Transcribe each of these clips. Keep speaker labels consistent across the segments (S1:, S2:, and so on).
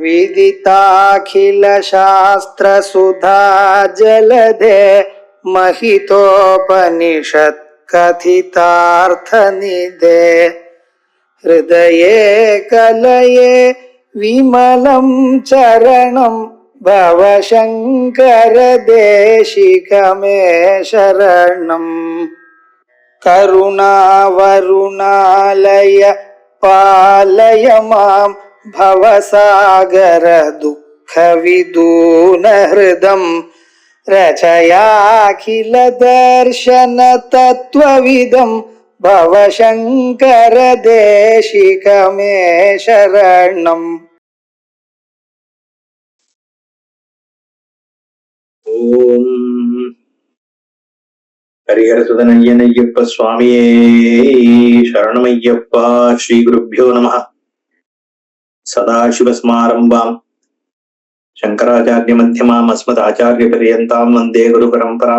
S1: विदिताखिलशास्त्रसुधा जलधे महितोपनिषत्कथितार्थनिधे हृदये कलये विमलं चरणं भव शङ्करदेशिकमे शरणम् करुणावरुणालय पालय मां भवसागरदुःखविदूनहृदं रचयाखिलदर्शनतत्त्वविदं भव शङ्करदेशिकमे शरणम्
S2: ഓം ഹരിഹരസുതനയ്യനയ്യപ്പ സ്വാമിയേ ശരണമയ്യപ്പ ശ്രീ ഗുരുഭ്യോ നമ సదాశివస్మారంభాం శంకరాచార్య మధ్యమాం అస్మద్ ఆచార్య పర్యంతాం వందే గురు పరంపరా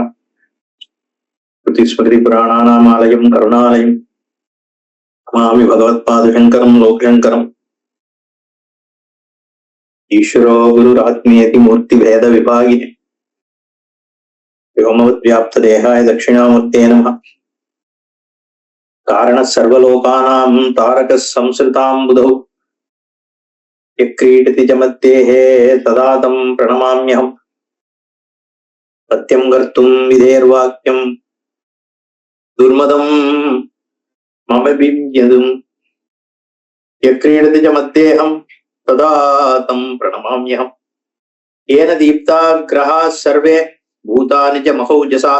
S2: స్మృతి పురాణానామాలయం కరుణాలయం మామి భగవత్పాద శంకరం లోకశంకరం ఈశ్వరో గురురాత్మేతి మూర్తిభేద విభాగిని వ్యోమవద్వ్యాప్తదేహాయ దక్షిణామూర్తే నమ కారణ సర్వలోకానాం తారక సంసృతాం బుధౌ कारणः सर्वलोकानां तारकः संसृतां बुधौ यः क्रीडति च मद्देः तदा तं प्रणमाम्यहम् सत्यं कर्तुं विधेर्वाक्यं दुर्मदं मम विद्यदुम् यः क्रीडति च मद्देहं तदा तं प्रणमाम्यहम् येन दीप्ताग्रहाः सर्वे भूतानि च महौजसा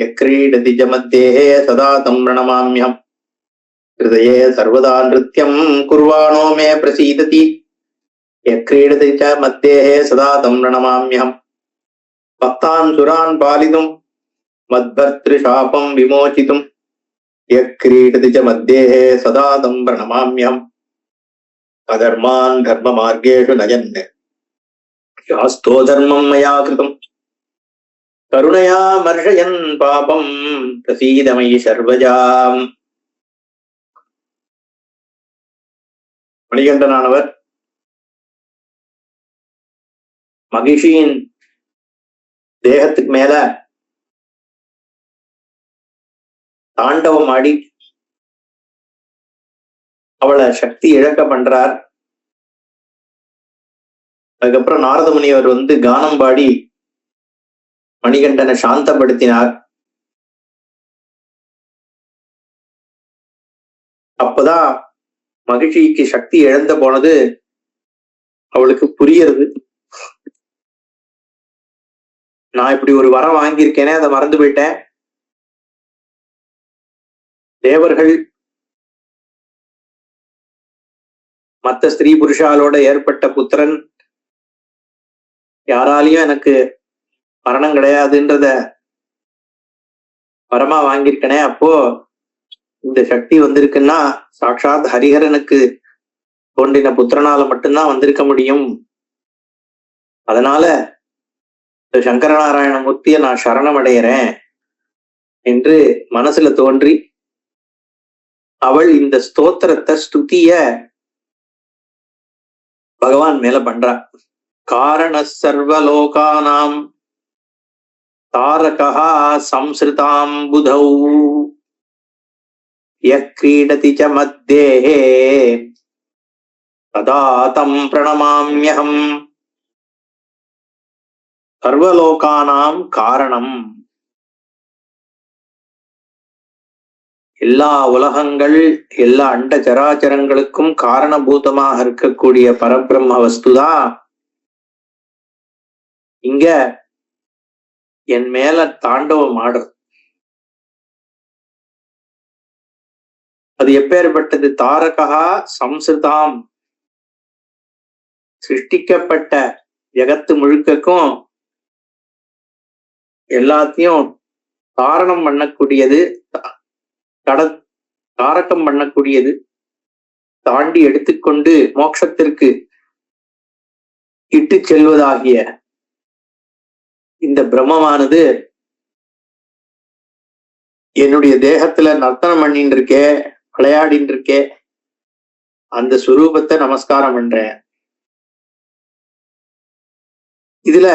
S2: यः क्रीडति च मध्येः सदा तं प्रणमाम्यहम् हृदये सर्वदा नृत्यं कुर्वाणो मे प्रसीदति യക്രീഡതി ച മധ്യേഹേ സദാ തം പ്രണമാമ്യഹം ഭക്താൻ സുരാൻ പാലിതും മദ്ഭർത്തൃശാപം വിമോചിതും യക്രീഡതി ച മധ്യേഹേ സദാ തം പ്രണമാമ്യഹം അധർമാൻ ധർമ്മമാർഗേഷു നയന് യാസ്തോ ധർമ്മം മയാ കൃതം കരുണയാ മർഷയൻ പാപം പ്രസീതമയി സർവജാം മണികണ്ഠനാണവർ மகிஷியின் தேகத்துக்கு மேல தாண்டவம் ஆடி அவளை சக்தி இழக்க பண்றார். அதுக்கப்புறம் நாரத முனிவர் வந்து கானம் பாடி மணிகண்டனை சாந்தப்படுத்தினார். அப்பதான் மகிழ்ச்சிக்கு சக்தி இழந்த போனது அவளுக்கு புரியறது. நான் இப்படி ஒரு வரம் வாங்கியிருக்கேனே அதை மறந்து போயிட்டேன். தேவர்கள் மத்த ஸ்திரீ புருஷாலோட ஏற்பட்ட புத்திரன் யாராலையும் எனக்கு மரணம் கிடையாதுன்றத வரமா வாங்கியிருக்கனே அப்போ இந்த சக்தி வந்திருக்குன்னா சாட்சாத் ஹரிஹரனுக்கு தோன்றின புத்திரனால மட்டும்தான் வந்திருக்க முடியும். அதனால இந்த சங்கரநாராயண மூர்த்தியை நான் சரணம் என்று மனசுல தோன்றி அவள் இந்த ஸ்தோத்திரத்தை ஸ்துதிய பகவான் மேல பண்றா. காரண சர்வலோகானாம் தாரகா சம்ஸ்ருதாம் புதௌ. யக்ரீடதி ச மத்தேஹே ததாதம் தம் சர்வலோகானாம் காரணம். எல்லா உலகங்கள் எல்லா அண்ட சராச்சரங்களுக்கும் காரணபூதமாக இருக்கக்கூடிய பரபிரம்ம வஸ்துதான் இங்க என் மேல தாண்டவம் ஆடுறது. அது எப்பேற்பட்டது? தாரகா சம்ஸ்ருதாம். சிருஷ்டிக்கப்பட்ட ஜகத்து முழுக்கக்கும் எல்லாத்தையும் காரணம் பண்ணக்கூடியது கட காரக்கம் பண்ணக்கூடியது தாண்டி எடுத்துக்கொண்டு மோட்சத்திற்கு இட்டு செல்வதாகிய இந்த பிரம்மமானது என்னுடைய தேகத்துல நர்த்தனம் பண்ணிட்டு இருக்கே விளையாடின்னு இருக்கே அந்த சுரூபத்தை நமஸ்காரம் பண்றேன். இதுல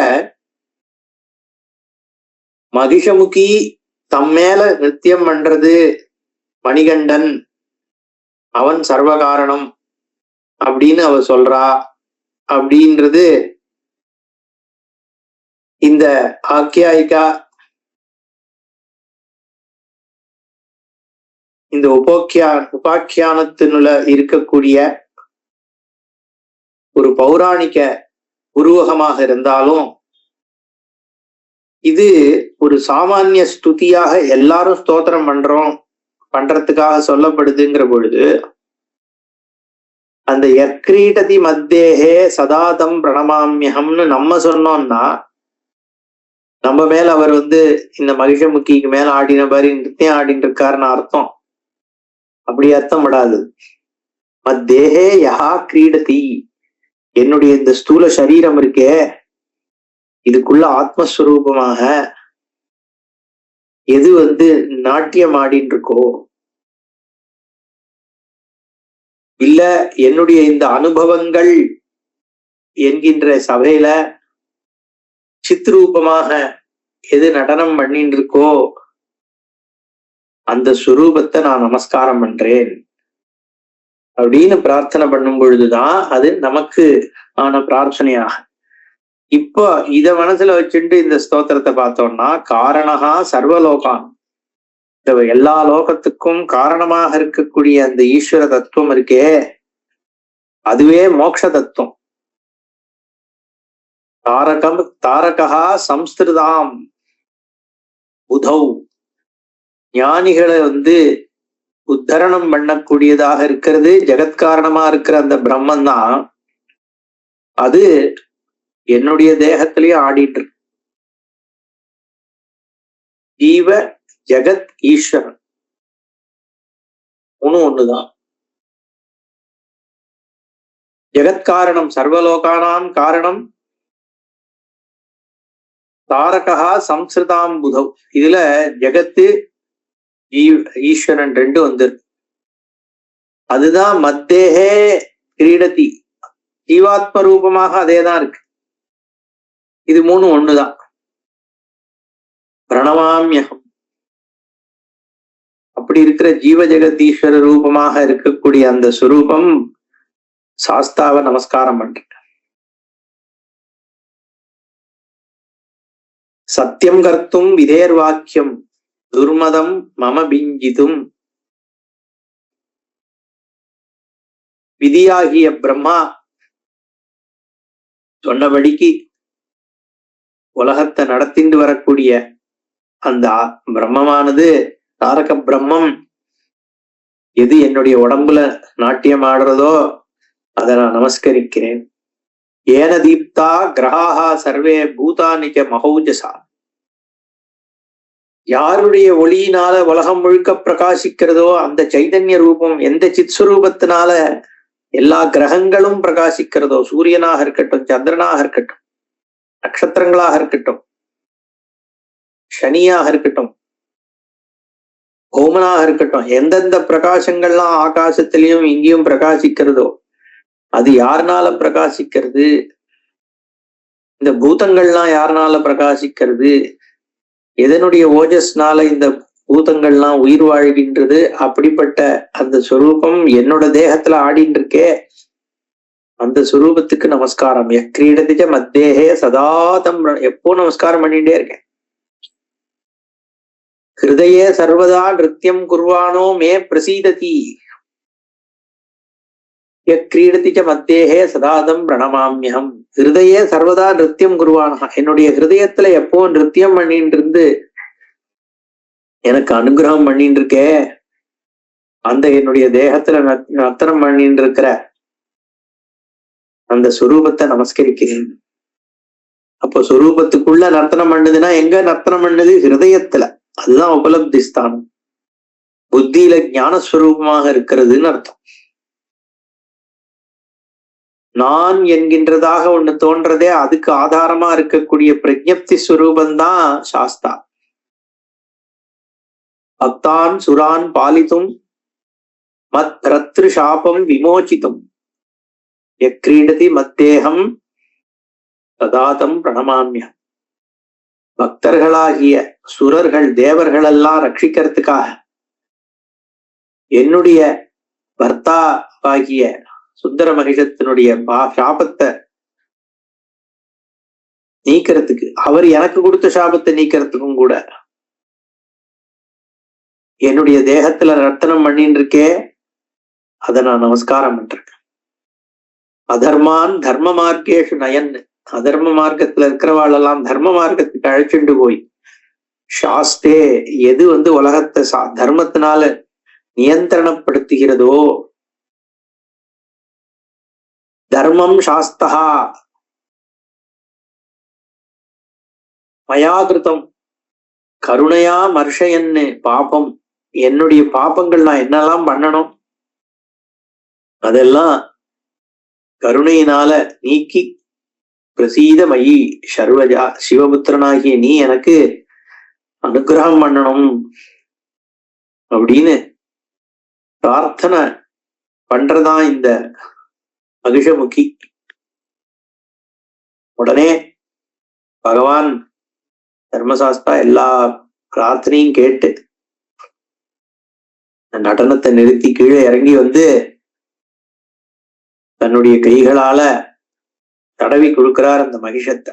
S2: மகிஷமுகி தம் மேல நித்தியம் பண்றது மணிகண்டன். அவன் சர்வகாரணம் அப்படின்னு அவ சொல்றா அப்படின்றது இந்த ஆக்கியாயிகா இந்த உபோக்கியா உபாக்கியானத்தினுள்ள இருக்கக்கூடிய ஒரு பௌராணிக உருவகமாக இருந்தாலும் இது ஒரு சாமானிய ஸ்துதியாக எல்லாரும் ஸ்தோத்திரம் பண்றோம் பண்றதுக்காக சொல்லப்படுதுங்கிற பொழுது அந்த எக்ரீடதி மத்தேகே சதாதம் பிரணமாமியகம்னு நம்ம சொன்னோம்னா நம்ம மேல அவர் வந்து இந்த மகிஷமுக்கிக்கு மேல ஆடின மாதிரி நித்தியம் ஆடின்னு இருக்காருன்னு அர்த்தம். அப்படி அர்த்தம் படாது மத்தேகே யஹா கிரீடதி. என்னுடைய இந்த ஸ்தூல சரீரம் இருக்கே இதுக்குள்ள ஆத்மஸ்வரூபமாக எது வந்து நாட்டியம் ஆடின்னு இருக்கோ இல்ல என்னுடைய இந்த அனுபவங்கள் என்கின்ற சபையில சித்ரூபமாக எது நடனம் பண்ணிட்டு இருக்கோ அந்த சுரூபத்தை நான் நமஸ்காரம் பண்றேன் அப்படின்னு பிரார்த்தனை பண்ணும் பொழுதுதான் அது நமக்கு ஆன பிரார்த்தனையாக. இப்போ இத மனசுல வச்சுட்டு இந்த ஸ்தோத்திரத்தை பார்த்தோம்னா காரணகா சர்வலோகான். இந்த எல்லா லோகத்துக்கும் காரணமாக இருக்கக்கூடிய அந்த ஈஸ்வர தத்துவம் இருக்கே. அதுவே மோக்ஷ தத்துவம். தாரகம் தாரகா சம்ஸ்கிருதாம். புதௌ ஞானிகளை வந்து உத்தரணம் பண்ணக்கூடியதாக இருக்கிறது ஜெகத்காரணமா இருக்கிற அந்த பிரம்மன் தான் அது என்னுடைய தேகத்திலேயே ஆடிட்டு இருக்கு. ஜீவ ஜெகத் ஈஸ்வரன். ஒண்ணு ஒண்ணுதான். ஜெகத்காரணம் சர்வலோகானாம் காரணம் தாரகா சம்ஸ்கிருதாம் புதவ் இதுல ஜெகத்து ஈஸ்வரன் ரெண்டு வந்துருக்கு. அதுதான் மத்தேகே கிரீடதி. ஜீவாத்ம ரூபமாக அதேதான் இருக்கு. இது மூணு ஒண்ணுதான். பிரணவாமியகம் அப்படி இருக்கிற ஜீவ ஜெகதீஸ்வர ரூபமாக இருக்கக்கூடிய அந்த சுரூபம் சாஸ்தாவை நமஸ்காரம் பண்ற சத்தியம் கர்த்தும் விதேர் வாக்கியம் துர்மதம் மம பிஞ்சிதும். விதியாகிய பிரம்மா சொன்னபடிக்கு உலகத்தை நடத்திண்டு வரக்கூடிய அந்த பிரம்மமானது தாரக பிரம்மம் எது என்னுடைய உடம்புல நாட்டியம் ஆடுறதோ அதை நான் நமஸ்கரிக்கிறேன். ஏன தீப்தா கிரகாஹா சர்வே பூதானிக மகௌஜசா. யாருடைய ஒளியினால உலகம் முழுக்க பிரகாசிக்கிறதோ அந்த சைதன்ய ரூபம் எந்த சித்ஸ்வரூபத்தினால எல்லா கிரகங்களும் பிரகாசிக்கிறதோ சூரியனாக இருக்கட்டும் சந்திரனாக இருக்கட்டும் நட்சத்திரங்களாக இருக்கட்டும் சனியாக இருக்கட்டும் ஓமனாக இருக்கட்டும் எந்தெந்த பிரகாசங்கள்லாம் ஆகாசத்திலையும் இங்கேயும் பிரகாசிக்கிறதோ அது யாருனால பிரகாசிக்கிறது? இந்த பூதங்கள்லாம் யாருனால பிரகாசிக்கிறது? எதனுடைய ஓஜஸ்னால இந்த பூதங்கள்லாம் உயிர் வாழ்கின்றது? அப்படிப்பட்ட அந்த சொரூபம் என்னோட தேகத்துல ஆடின்னு இருக்கே அந்த சுரூபத்துக்கு நமஸ்காரம். எக்ரீடதிஜ மத்தேகே சதாதம் எப்போ நமஸ்காரம் பண்ணிட்டே இருக்கேன். ஹிருதயே சர்வதா நிருத்தியம் குர்வானோ மே பிரசீததி. எக்ரீடதிஜ மத்தேகே சதாதம் பிரணமாமியம் ஹிருதய சர்வதா நிருத்தியம் குருவானா என்னுடைய ஹிருதயத்துல எப்போ நிருத்தியம் பண்ணிட்டு இருந்து எனக்கு அனுகிரகம் பண்ணிட்டு இருக்கே அந்த என்னுடைய தேகத்துல நத்- பண்ணிட்டு இருக்கிற அந்த சுரூபத்தை நமஸ்கரிக்கிறேன். அப்போ சுரூபத்துக்குள்ள நர்த்தனம் பண்ணுதுன்னா எங்க நர்த்தனம் பண்ணுது? ஹிருதயத்துல. அதுதான் உபலப்தி ஸ்தானம் புத்தியில ஞானஸ்வரூபமாக இருக்கிறதுன்னு அர்த்தம். நான் என்கின்றதாக ஒண்ணு தோன்றதே அதுக்கு ஆதாரமா இருக்கக்கூடிய பிரஜப்தி சுரூபந்தான் சாஸ்தா. அத்தான் சுரான் பாலித்தும் மத் ரத்ரு சாபம் விமோச்சித்தும் எக்ரீடதி மத்தேகம் ததாதம் பிரணமாமியம் பக்தர்களாகிய சுரர்கள் தேவர்கள் எல்லாம் ரட்சிக்கிறதுக்காக என்னுடைய பர்த்தாவாகிய சுந்தர மகிஷத்தினுடைய பா சாபத்தை நீக்கிறதுக்கு அவர் எனக்கு கொடுத்த சாபத்தை நீக்கிறதுக்கும் கூட என்னுடைய தேகத்துல ரத்தனம் பண்ணின்னு இருக்கே அதை நான் நமஸ்காரம் பண்றேன் அதர்மான் தர்ம மார்க்கேஷு நயன். அதர்ம மார்க்கத்துல இருக்கிறவாளெல்லாம் தர்ம மார்க்கத்துக்கு அழைச்சிட்டு போய் சாஸ்தே எது வந்து உலகத்தை சா தர்மத்தினால நியந்திரணப்படுத்துகிறதோ? தர்மம் சாஸ்தா. மயாகிருதம் கருணையா மர்ஷயன்னு பாபம். என்னுடைய பாபங்கள் நான் என்னெல்லாம் பண்ணணும்? அதெல்லாம் கருணையினால நீக்கி பிரசீத மயி சர்வஜா சிவபுத்திரனாகிய நீ எனக்கு அனுகிரகம் பண்ணணும் அப்படின்னு பிரார்த்தனை பண்றதா இந்த மகிஷமுகி உடனே பகவான் தர்மசாஸ்திரா எல்லா பிரார்த்தனையும் கேட்டு நடனத்தை நிறுத்தி கீழே இறங்கி வந்து தன்னுடைய கைகளால தடவி கொடுக்கிறார் அந்த மகிஷத்தை.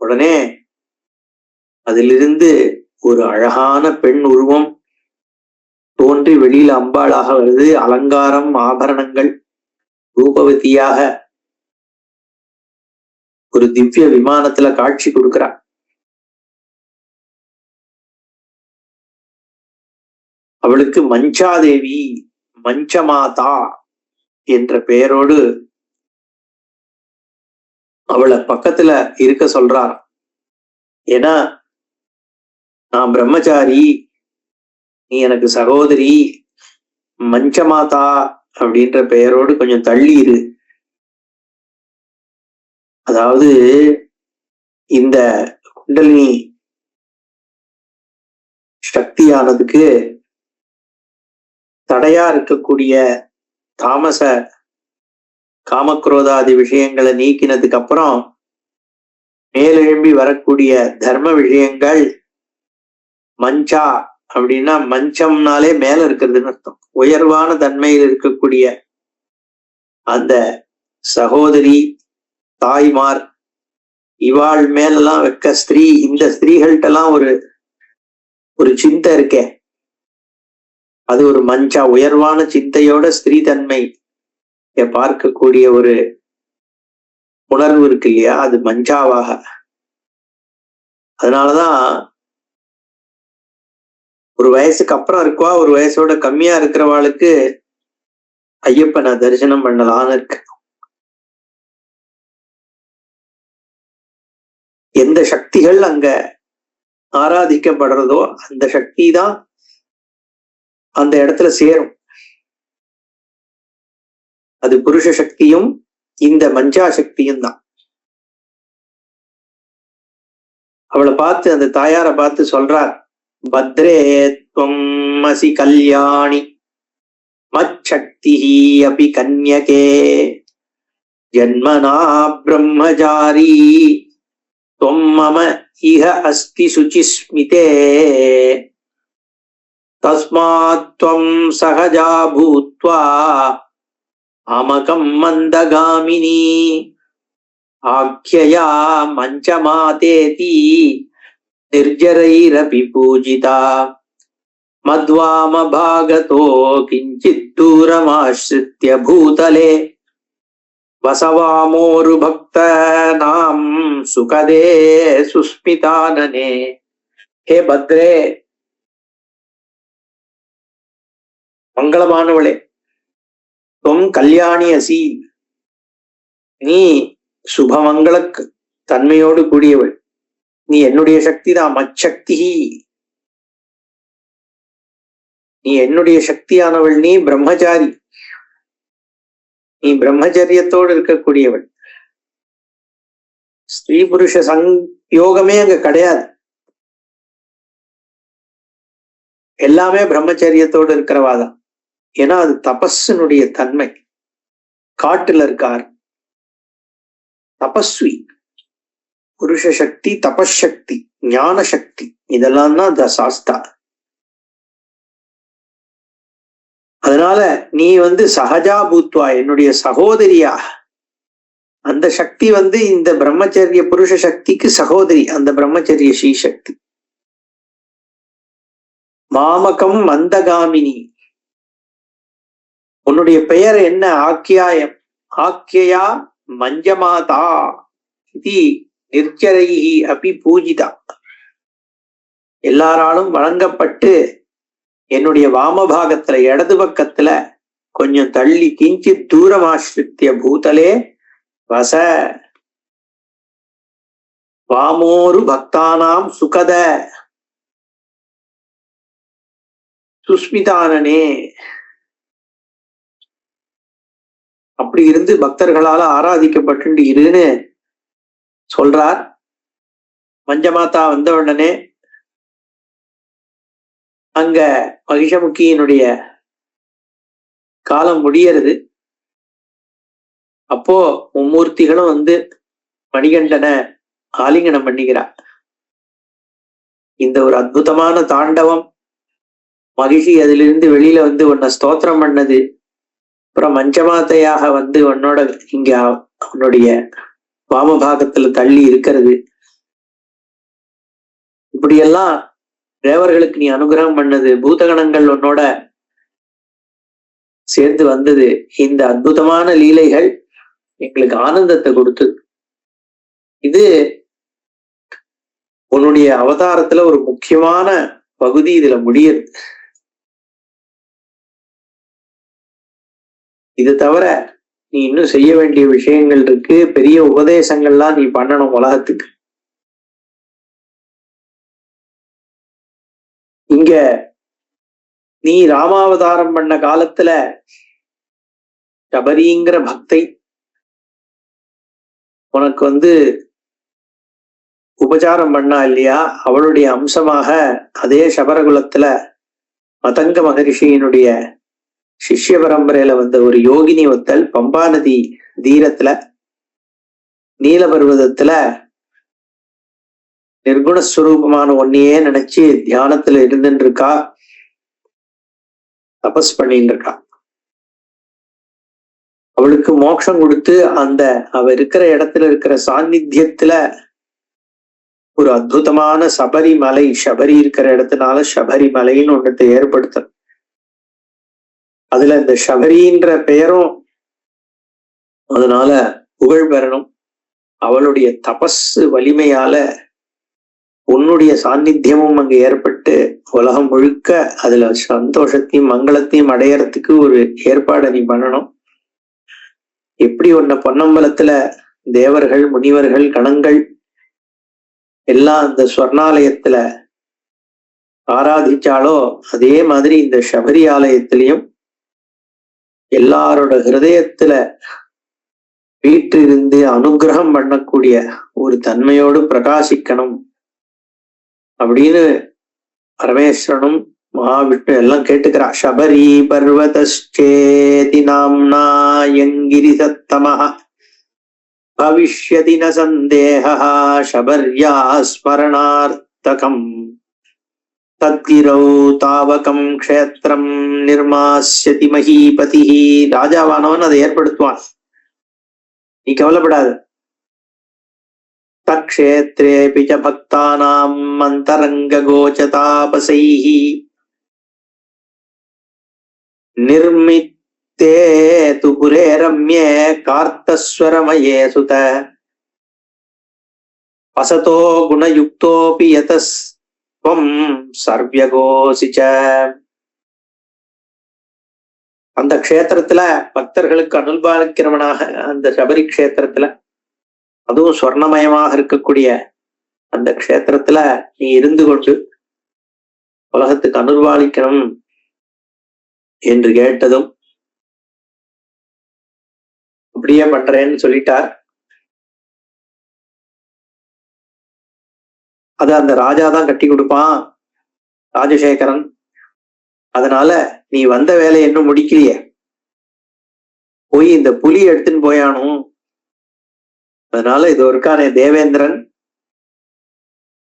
S2: உடனே அதிலிருந்து ஒரு அழகான பெண் உருவம் தோன்றி வெளியில அம்பாளாக வருது. அலங்காரம் ஆபரணங்கள் ரூபவதியாக ஒரு திவ்ய விமானத்துல காட்சி கொடுக்கிறா. அவளுக்கு மஞ்சாதேவி மஞ்சமாதா என்ற பெயரோடு அவளை பக்கத்துல இருக்க சொல்றார். ஏன்னா நான் பிரம்மச்சாரி நீ எனக்கு சகோதரி மஞ்சமாதா அப்படின்ற பெயரோடு கொஞ்சம் தள்ளி இரு. அதாவது இந்த குண்டலினி சக்தியானதுக்கு தடையா இருக்கக்கூடிய தாமச காமக்ரோதாதி விஷயங்களை நீக்கினதுக்கு அப்புறம் மேலெழும்பி வரக்கூடிய தர்ம விஷயங்கள் மஞ்சா அப்படின்னா மஞ்சம்னாலே மேல இருக்கிறதுன்னு அர்த்தம். உயர்வான தன்மையில் இருக்கக்கூடிய அந்த சகோதரி தாய்மார் இவாள் மேலெல்லாம் வைக்க ஸ்திரீ இந்த ஸ்திரீகள்கிட்டலாம் ஒரு ஒரு சிந்தை இருக்கே. அது ஒரு மஞ்சா உயர்வான சிந்தையோட ஸ்திரீதன்மை. பார்க்கக்கூடிய ஒரு உணர்வு இருக்கு இல்லையா? அது மஞ்சாவாக. அதனாலதான் ஒரு வயசுக்கு அப்புறம் இருக்குவா ஒரு வயசோட கம்மியா இருக்கிறவாளுக்கு ஐயப்பனை தரிசனம் பண்ணலான்னு இருக்கு. எந்த சக்திகள் அங்க ஆராதிக்கப்படுறதோ அந்த சக்தி தான் அந்த இடத்துல சேரும். அது புருஷ சக்தியும் இந்த மஞ்சா சக்தியும் தான். அவளை பார்த்து அந்த தாயார பார்த்து சொல்றார் பத்ரேத்வம் அசி கல்யாணி மச்சக்தி அபி கன்யகே ஜன்மனா பிரம்மஜாரி தொம் மம இஹ அஸ்தி சுச்சிஸ்மிதே तस्मात् त्वं सहजा भूत्वा अमकं मन्दगामिनी आख्यया मञ्चमातेति निर्जरैरपि पूजिता मद्वामभागतो किञ्चित् दूरमाश्रित्य भूतले வசவாமோரு பக்த நாம் சுகதே சுஸ்மிதானனே மங்களமானவளே. தொம் கல்யாணி அசி. நீ சுபமங்கள தன்மையோடு கூடியவள். நீ என்னுடைய சக்தி தான் மச்சக்தி நீ என்னுடைய சக்தியானவள் நீ பிரம்மச்சாரி. நீ பிரம்மச்சரியத்தோடு இருக்கக்கூடியவள். ஸ்திரீ புருஷ சங் யோகமே அங்க கிடையாது. எல்லாமே பிரம்மச்சரியத்தோடு இருக்கிறவாதான் ஏன்னா அது தபஸினுடைய தன்மை. காட்டுல இருக்கார். தபஸ்வி. புருஷ சக்தி தபசக்தி ஞான சக்தி. இதெல்லாம் தான் த சாஸ்தா. அதனால நீ வந்து சகஜா பூத்வா என்னுடைய சகோதரியா. அந்த சக்தி வந்து இந்த பிரம்மச்சரிய புருஷ சக்திக்கு சகோதரி. அந்த பிரம்மச்சரிய ஸ்ரீ சக்தி. மாமகம் மந்தகாமினி. உன்னுடைய பெயர் என்ன? ஆக்கியாயம். ஆக்கியா மஞ்சமாதா. இது நிர்ஜரைஹி அபி பூஜிதா. எல்லாராலும் வழங்கப்பட்டு என்னுடைய வாமபாகத்துல இடது பக்கத்துல கொஞ்சம் தள்ளி கிஞ்சி தூரமாசிரித்திய பூதலே வச. வாமோரு பக்தானாம் சுகத. சுஸ்மிதானனே. அப்படி இருந்து பக்தர்களால ஆராதிக்கப்பட்டு இருன்னு சொல்றார். மஞ்சமாதா வந்த உடனே அங்க மகிஷமுக்கியினுடைய காலம் முடியறது. அப்போ மும்மூர்த்திகளும் வந்து மணிகண்டனை ஆலிங்கனம் பண்ணிக்கிறார். இந்த ஒரு அற்புதமான தாண்டவம் மகிழ்ச்சி அதிலிருந்து வெளியில வந்து உன்னை ஸ்தோத்திரம் பண்ணது. அப்புறம் மஞ்சமாத்தையாக வந்து உன்னோட இங்க உன்னுடைய வாமபாகத்துல தள்ளி இருக்கிறது. இப்படியெல்லாம் தேவர்களுக்கு நீ அனுகிரகம் பண்ணது பூதகணங்கள் உன்னோட சேர்ந்து வந்தது. இந்த அற்புதமான லீலைகள் எங்களுக்கு ஆனந்தத்தை கொடுத்து இது உன்னுடைய அவதாரத்துல ஒரு முக்கியமான பகுதி இதுல முடியுது. இது தவிர நீ இன்னும் செய்ய வேண்டிய விஷயங்கள் இருக்கு. பெரிய உபதேசங்கள்லாம் நீ பண்ணணும் உலகத்துக்கு. இங்க நீ ராமாவதாரம் பண்ண காலத்துல சபரிங்கிற பக்தை உனக்கு வந்து உபச்சாரம் பண்ணா இல்லையா? அவளுடைய அம்சமாக அதே சபரகுலத்துல மதங்க மகரிஷியினுடைய சிஷ்ய பரம்பரையில வந்த ஒரு யோகினி ஒத்தல் பம்பா நதி தீரத்துல நீலபர்வதத்துல நிர்குணஸ்வரூபமான ஒன்னையே நினைச்சு தியானத்துல இருந்துட்டு இருக்கா தபஸ் பண்ணிட்டு இருக்கா அவளுக்கு மோட்சம் கொடுத்து அந்த அவ இருக்கிற இடத்துல இருக்கிற சாநித்தியத்துல ஒரு அற்புதமான சபரிமலை சபரி இருக்கிற இடத்துனால சபரிமலைன்னு ஒன்றத்தை ஏற்படுத்தணும். அதுல இந்த சபரின்ற பெயரும் அதனால புகழ் பெறணும். அவளுடைய தபஸ் வலிமையால உன்னுடைய சாநித்தியமும் அங்கு ஏற்பட்டு உலகம் முழுக்க அதுல சந்தோஷத்தையும் மங்களத்தையும் அடையறதுக்கு ஒரு ஏற்பாடை நீ பண்ணணும். எப்படி உன்னை பொன்னம்பலத்துல தேவர்கள் முனிவர்கள் கணங்கள் எல்லாம் அந்த ஸ்வர்ணாலயத்துல ஆராதிச்சாலோ அதே மாதிரி இந்த சபரி ஆலயத்திலையும் எல்லாரோட ஹிருதயத்துல வீட்டிலிருந்து அனுகிரகம் பண்ணக்கூடிய ஒரு தன்மையோடு பிரகாசிக்கணும் அப்படின்னு பரமேஸ்வரனும் மகாவிஷ்ணு எல்லாம் கேட்டுக்கிறா சபரி பர்வதேதி நாம்னா யங்கிரி சத்தமஹ பவிஷ்யதி ந சபர்யா ஸ்மரணார்த்தகம். தத்கிரௌ தாவகம் க்ஷேத்திரம் நிர்மாசியதி மகிபதி ராஜாவானவன் அதை ஏற்படுத்துவான். நீ கவலைப்படாது. தக்ஷேத்ரே பிஜ பக்தானாம் அந்தரங்க கோச்சதாபசை நிர்மித்தே துபுரே ரம்யே கார்த்தஸ்வரமயே சுத। அசதோ குணயுக்தோபி யதஸ் துவம் சர்வியகோசி அந்த க்ஷேத்திரத்துல பக்தர்களுக்கு அனுபாலிக்கிறவனாக அந்த சபரி க்ஷேத்திரத்துல அதுவும் சொர்ணமயமாக இருக்கக்கூடிய அந்த க்ஷேத்திரத்துல நீ இருந்து கொண்டு உலகத்துக்கு அனுர்வாளிக்கணும் என்று கேட்டதும் அப்படியே பண்றேன்னு சொல்லிட்டார். அது அந்த ராஜா தான் கட்டி கொடுப்பான் ராஜசேகரன். அதனால நீ வந்த வேலை இன்னும் முடிக்கலையே. போய் இந்த புலி எடுத்துன்னு போயானும் அதனால இது இருக்கானே தேவேந்திரன்.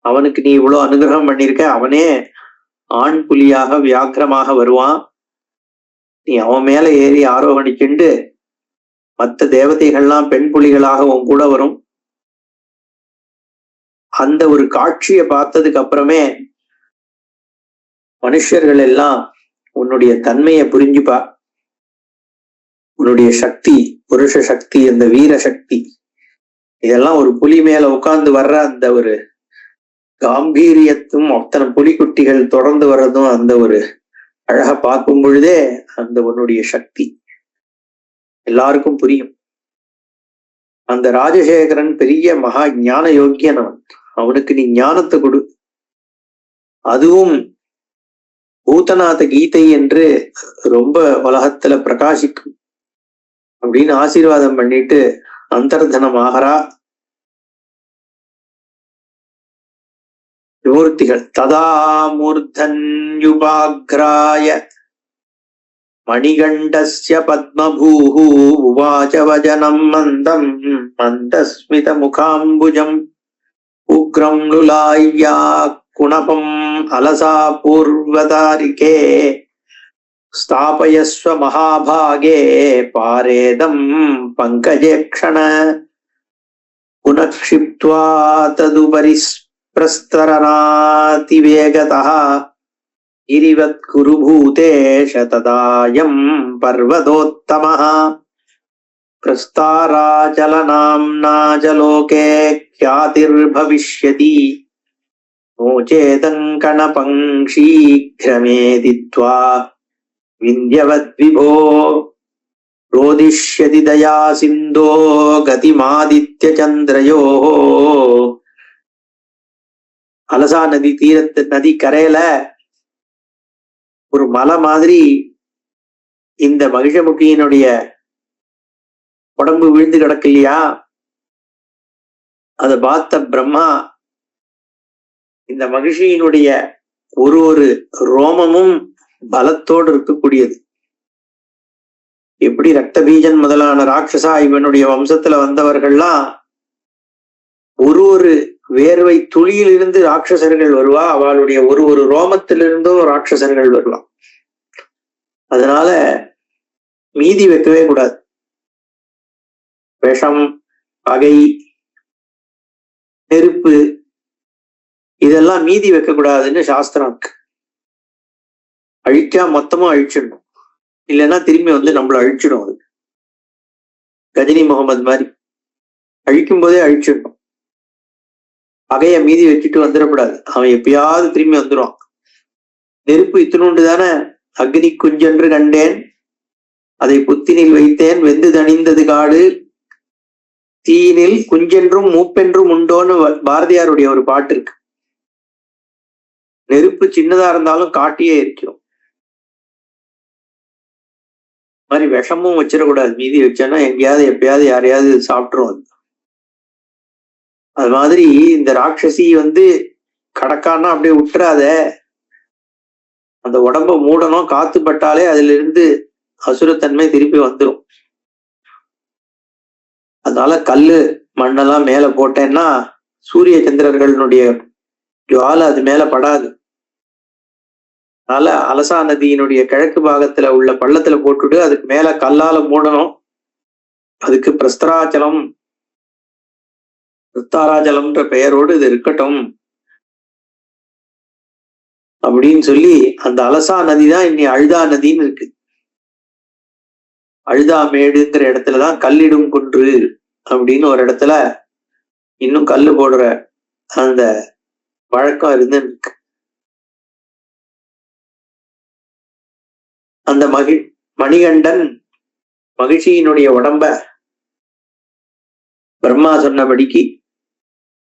S2: அவனுக்கு நீ இவ்வளவு அனுகிரகம் பண்ணியிருக்க அவனே ஆண் புலியாக வியாக்கிரமாக வருவான். நீ அவன் மேல ஏறி ஆரோகணிக்கிண்டு மற்ற தேவதைகள்லாம் பெண் புலிகளாக உன் கூட வரும். அந்த ஒரு காட்சியை பார்த்ததுக்கு அப்புறமே மனுஷர்கள் எல்லாம் உன்னுடைய தன்மையை புரிஞ்சுப்பா. உன்னுடைய சக்தி புருஷ சக்தி அந்த வீர சக்தி. இதெல்லாம் ஒரு புலி மேல உட்கார்ந்து வர்ற அந்த ஒரு காம்பீரியத்தும் அத்தனை புலிக்குட்டிகள் தொடர்ந்து வர்றதும் அந்த ஒரு அழகா பார்க்கும் பொழுதே அந்த உன்னுடைய சக்தி எல்லாருக்கும் புரியும். அந்த ராஜசேகரன் பெரிய மகா ஞான யோக்கியன் அவன். அவனுக்கு நீ ஞானத்தை கொடு. அதுவும் பூதநாத கீதை என்று ரொம்ப உலகத்துல பிரகாசிக்கும். அப்படின்னு ஆசீர்வாதம் பண்ணிட்டு அந்தர்தனம் ஆகரா மூர்த்திகள். ததா மூர்தன்யுபாக்ராய மணிகண்டஸ்ய பத்மபூஹு உவாச்ச வஜனம் மந்தம் மந்தஸ்மித முகாம்புஜம். ఉగ్రం లులాయ్యా కుణపం అలసా పూర్వదారికే స్థాపయస్వ మహాభాగే పారేదం పంకజేక్షణ పునక్షిప్వా తదుపరి ప్రస్తరనాతివేగత గిరివత్కురు భూతేష తదాయం పర్వతోత్తమ प्रस्ताराचलनाम्ना च लोके ख्यातिर्भविष्यति नो चेदङ्कणपङ्क्षीघ्रमेदित्वा विन्द्यवद्विभो रोदिष्यति दया सिन्धो गतिमादित्यचन्द्रयोः அலசா நதி தீரத்து நதி கரையில ஒரு மலை மாதிரி இந்த மகிஷமுகியினுடைய உடம்பு விழுந்து கிடக்கு இல்லையா அதை பார்த்த பிரம்மா இந்த மகிழ்ச்சியினுடைய ஒரு ஒரு ரோமமும் பலத்தோடு இருக்கக்கூடியது. எப்படி ரத்த பீஜன் முதலான ராட்சசா இவனுடைய வம்சத்துல வந்தவர்கள்லாம் ஒரு ஒரு வேர்வை துளியிலிருந்து ராட்சசர்கள் வருவா அவளுடைய ஒரு ஒரு ரோமத்திலிருந்தும் ராட்சசர்கள் வருவா. அதனால மீதி வைக்கவே கூடாது. விஷம் பகை நெருப்பு இதெல்லாம் மீதி வைக்க கூடாதுன்னு சாஸ்திரம் இருக்கு. அழிக்கா மொத்தமா அழிச்சிடணும். இல்லைன்னா திரும்பி வந்து நம்மள அழிச்சிடும் அது. கஜினி முகமது மாதிரி. அழிக்கும் போதே அழிச்சிடணும். பகையை மீதி வச்சுட்டு வந்துடக்கூடாது. அவன் எப்பயாவது திரும்பி வந்துடுவான் நெருப்பு இத்தினுண்டு தானே? அக்னி குஞ்சென்று கண்டேன். அதை புத்தினில் வைத்தேன். வெந்து தணிந்தது காடு. தீயினில் குஞ்சென்றும் மூப்பென்றும் உண்டோன்னு வ- பாரதியாருடைய ஒரு பாட்டு இருக்கு. நெருப்பு சின்னதா இருந்தாலும் காட்டியே இருக்கிறோம் மாதிரி விஷமும் வச்சிடக்கூடாது. மீதி வச்சோன்னா எங்கேயாவது எப்பயாவது யாரையாவது சாப்பிட்டுரும் அது. அது மாதிரி இந்த ராட்சசி வந்து கடக்கான்னா அப்படியே விட்டுறாத. அந்த உடம்ப மூடணும். காத்து பட்டாலே அதுல இருந்து அசுரத்தன்மை திருப்பி வந்துடும் அதனால கல்லு மண்ணெல்லாம் மேல போட்டேன்னா சூரிய சந்திரர்களுடைய ஜுவாலை அது மேல படாது. அதனால அலசா நதியினுடைய கிழக்கு பாகத்துல உள்ள பள்ளத்துல போட்டுட்டு அதுக்கு மேல கல்லால மூடணும். அதுக்கு பிரஸ்தராச்சலம் பிரஸ்தாராச்சலம்ன்ற பெயரோடு இது இருக்கட்டும். அப்படின்னு சொல்லி அந்த அலசா நதி தான் இன்னி அழுதா நதின்னு இருக்கு. அழுதா மேடுங்கிற இடத்துலதான் கல்லிடும் குன்று அப்படின்னு ஒரு இடத்துல இன்னும் கல்லு போடுற அந்த வழக்கம் இருந்து அந்த மகி மணிகண்டன் மகிழ்ச்சியினுடைய உடம்ப பிரம்மா சொன்னபடிக்கு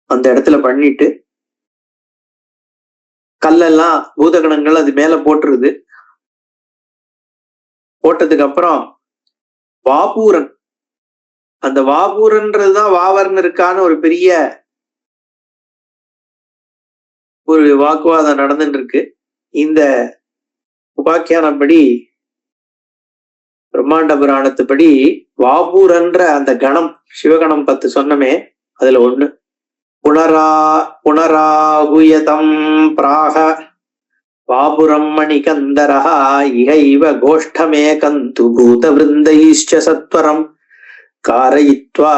S2: அந்த இடத்துல பண்ணிட்டு கல்லெல்லாம் பூதகணங்கள் அது மேல போட்டுருது. போட்டதுக்கு அப்புறம் வாபூரன். அந்த வாபூரன்றதுதான் வாவர்னு இருக்கான்னு ஒரு பெரிய ஒரு வாக்குவாதம் நடந்துட்டு இருக்கு இந்த உபாக்கியானப்படி பிரம்மாண்ட புராணத்துப்படி வாபூரன்ற அந்த கணம் சிவகணம் பத்து சொன்னமே அதுல ஒண்ணு. புனரா புனராகுயதம் பிராக. வாபுரம் மணிகந்தரः இகைவ கோஷ்டமேகந்து பூதவிருந்தைश्च சத்வரம் காரயித்வா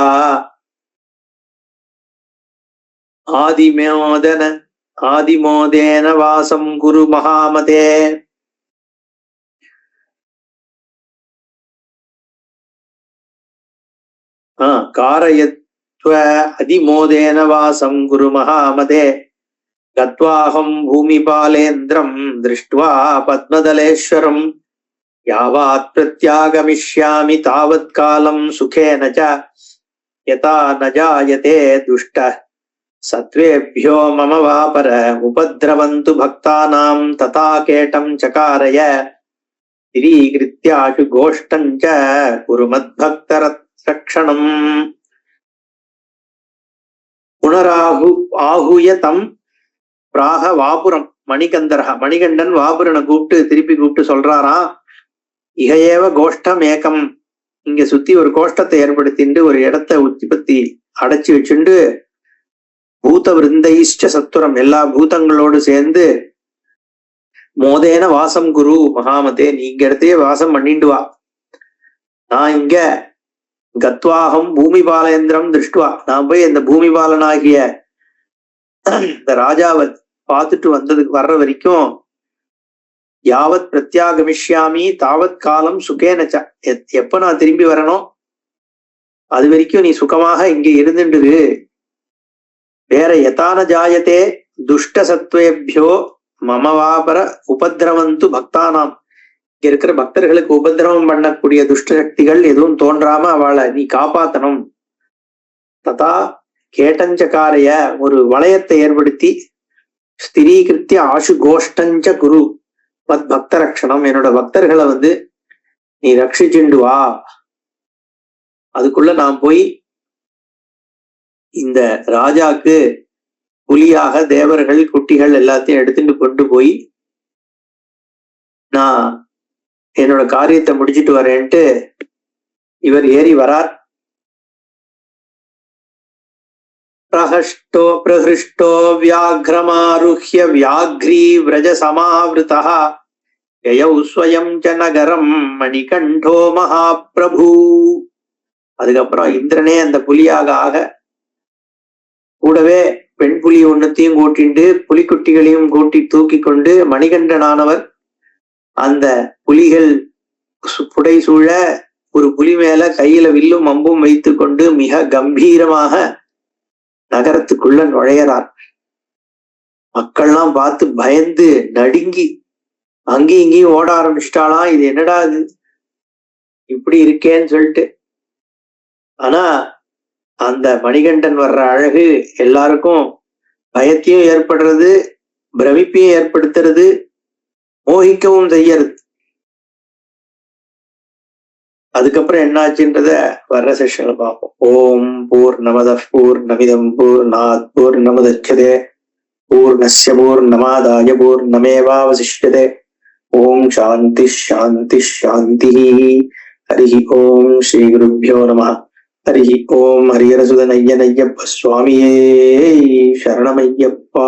S2: ஆதிமோதன ஆதிமோதேன வாசம் குரு மகாமதே ஆ, காரயத்வ அதிமோதேன வாசம் గత్వాహం భూమిపాలేంద్రం దృష్ట్వా పద్మదలేశ్వరం యావత్ ప్రత్యాగమిష్యామి తావత్ కాలం సుఖేన చ యథా నజాయతే దుష్ట సత్వేభ్యో మమ వాపర ఉపద్రవంతు భక్తానాం తథా కేటం చకారయ స్థిరీకృత్యాశు గోష్టం చ కురుమద్భక్తరక్షణం పునరాహు ఆహూయ తం பிராக வாபுரம் மணிகந்தரக மணிகண்டன் வாபுரனை கூப்பிட்டு திருப்பி கூப்பிட்டு சொல்றாராம் இகையேவ கோஷ்டம் ஏகம் இங்க சுத்தி ஒரு கோஷ்டத்தை ஏற்படுத்திண்டு ஒரு இடத்த உற்பத்தி அடைச்சு வச்சுண்டு பூத விருந்தைஷ்ட சத்துரம் எல்லா பூதங்களோடு சேர்ந்து மோதேன வாசம் குரு மகாமதே நீ இங்க இடத்தையே வாசம் பண்ணிண்டு வா. நான் இங்க கத்வாகம் பூமிபாலேந்திரம் திருஷ்டுவா. நான் போய் இந்த பூமிபாலனாகிய இந்த ராஜாவை பார்த்துட்டு வந்ததுக்கு வர்ற வரைக்கும் யாவத் பிரத்யாகமிஷ்யாமி தாவத் காலம் சுகேனச்ச. எத்- எப்ப நான் திரும்பி வரணும் அது வரைக்கும் நீ சுகமாக இங்க இருந்துண்டு. வேற எதான ஜாயத்தே துஷ்ட சத்வேபியோ மமவாபர உபதிரவந்து பக்தானாம். இங்க இருக்கிற பக்தர்களுக்கு உபதிரவம் பண்ணக்கூடிய துஷ்ட சக்திகள் எதுவும் தோன்றாம அவளை நீ காப்பாத்தணும். ததா கேட்டஞ்சக்காரைய ஒரு வளையத்தை ஏற்படுத்தி ஸ்திரீகிருத்திய ஆஷு கோஷ்டஞ்ச குரு. பத் பக்த ரக்ஷணம் என்னோட பக்தர்களை வந்து நீ ரட்சிச்சுண்டு வா. அதுக்குள்ள நான் போய் இந்த ராஜாக்கு புலியாக தேவர்கள் குட்டிகள் எல்லாத்தையும் எடுத்துட்டு கொண்டு போய் நான் என்னோட காரியத்தை முடிச்சிட்டு வரேன்ட்டு இவர் ஏறி வரார். प्रहष्टो प्रहृष्टो व्याघ्रमारुह्य व्याघ्री व्रजसमावृतः ययौ स्वयं च நகரம் மணிகண்டோ மகாபிரபு அதுக்கப்புறம் இந்திரனே அந்த புலியாக ஆக கூடவே பெண் புலி ஒன்னத்தையும் கூட்டிண்டு புலிக்குட்டிகளையும் கூட்டி தூக்கி கொண்டு மணிகண்டனானவர் அந்த புலிகள் சு- புடை சூழ ஒரு புலி மேல கையில வில்லும் அம்பும் வைத்துக் கொண்டு மிக கம்பீரமாக நகரத்துக்குள்ள நுழையறார். மக்கள்லாம் பார்த்து பயந்து நடுங்கி அங்கேயும் இங்கேயும் ஓட ஆரம்பிச்சிட்டாலாம் இது என்னடா இது? இப்படி இருக்கேன்னு சொல்லிட்டு. ஆனா அந்த மணிகண்டன் வர்ற அழகு எல்லாருக்கும் பயத்தையும் ஏற்படுறது பிரமிப்பையும் ஏற்படுத்துறது மோகிக்கவும் செய்யறது. அதுக்கப்புறம் என்னாச்சுன்றத வர்ற செஷன்ல பார்ப்போம். ஓம் பூர் நமத பூர் நமிதம் பூர் நாத் பூர் நமதச்சதே பூர்ணஸ்ய பூர் நமாதாய பூர் நமேவாவசிஷ்யதே ஓம் சாந்தி சாந்தி சாந்தி ஹரி ஓம் ஸ்ரீ குருபியோ நம. ஹரி ஓம் ஹரியரசுதன் ஐயன் ஐயப்ப சுவாமியே. சரணமையப்பா.